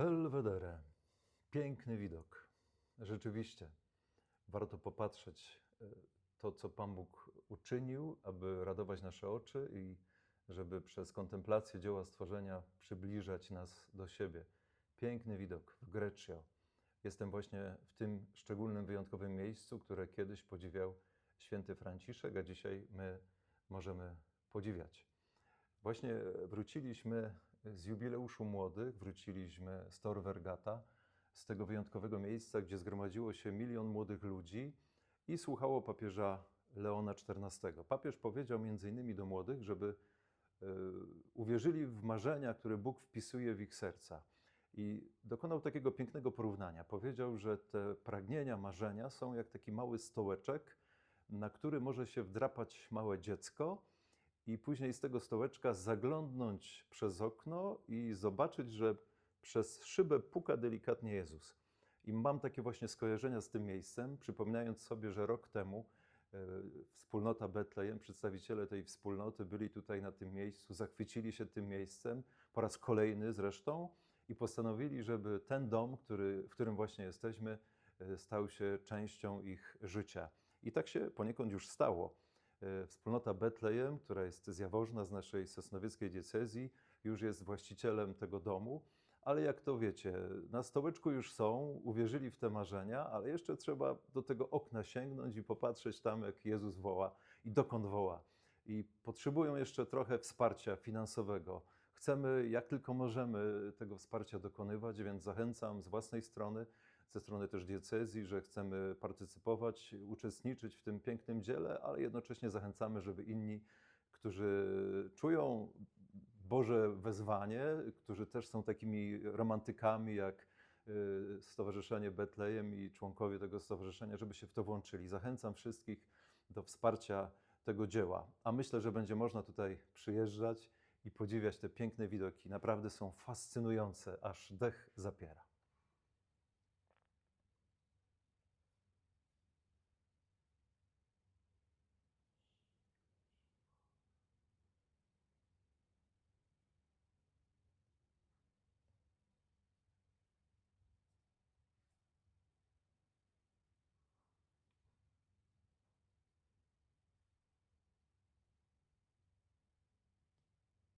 Belvedere. Piękny widok. Rzeczywiście. Warto popatrzeć e, to, co Pan Bóg uczynił, aby radować nasze oczy i żeby przez kontemplację dzieła stworzenia przybliżać nas do siebie. Piękny widok w Greccio. Jestem właśnie w tym szczególnym, wyjątkowym miejscu, które kiedyś podziwiał święty Franciszek, a dzisiaj my możemy podziwiać. Właśnie wróciliśmy z jubileuszu młodych, wróciliśmy z Tor Vergata, z tego wyjątkowego miejsca, gdzie zgromadziło się milion młodych ludzi i słuchało papieża Leona XIV. Papież powiedział między innymi do młodych, żeby e, uwierzyli w marzenia, które Bóg wpisuje w ich serca. I dokonał takiego pięknego porównania. Powiedział, że te pragnienia, marzenia są jak taki mały stołeczek, na który może się wdrapać małe dziecko i później z tego stołeczka zaglądnąć przez okno i zobaczyć, że przez szybę puka delikatnie Jezus. I mam takie właśnie skojarzenia z tym miejscem, przypominając sobie, że rok temu e, wspólnota Betlejem, przedstawiciele tej wspólnoty byli tutaj na tym miejscu, zachwycili się tym miejscem, po raz kolejny zresztą, i postanowili, żeby ten dom, który, w którym właśnie jesteśmy, e, stał się częścią ich życia. I tak się poniekąd już stało. E, Wspólnota Betlejem, która jest z Jaworzna, z naszej sosnowieckiej diecezji, już jest właścicielem tego domu, ale jak to wiecie, na stołeczku już są, uwierzyli w te marzenia, ale jeszcze trzeba do tego okna sięgnąć i popatrzeć tam, jak Jezus woła i dokąd woła. I potrzebują jeszcze trochę wsparcia finansowego. Chcemy, jak tylko możemy, tego wsparcia dokonywać, więc zachęcam z własnej strony, ze strony też diecezji, że chcemy partycypować, uczestniczyć w tym pięknym dziele, ale jednocześnie zachęcamy, żeby inni, którzy czują Boże wezwanie, którzy też są takimi romantykami jak y, Stowarzyszenie Betlejem i członkowie tego stowarzyszenia, żeby się w to włączyli. Zachęcam wszystkich do wsparcia tego dzieła. A myślę, że będzie można tutaj przyjeżdżać i podziwiać te piękne widoki. Naprawdę są fascynujące, aż dech zapiera.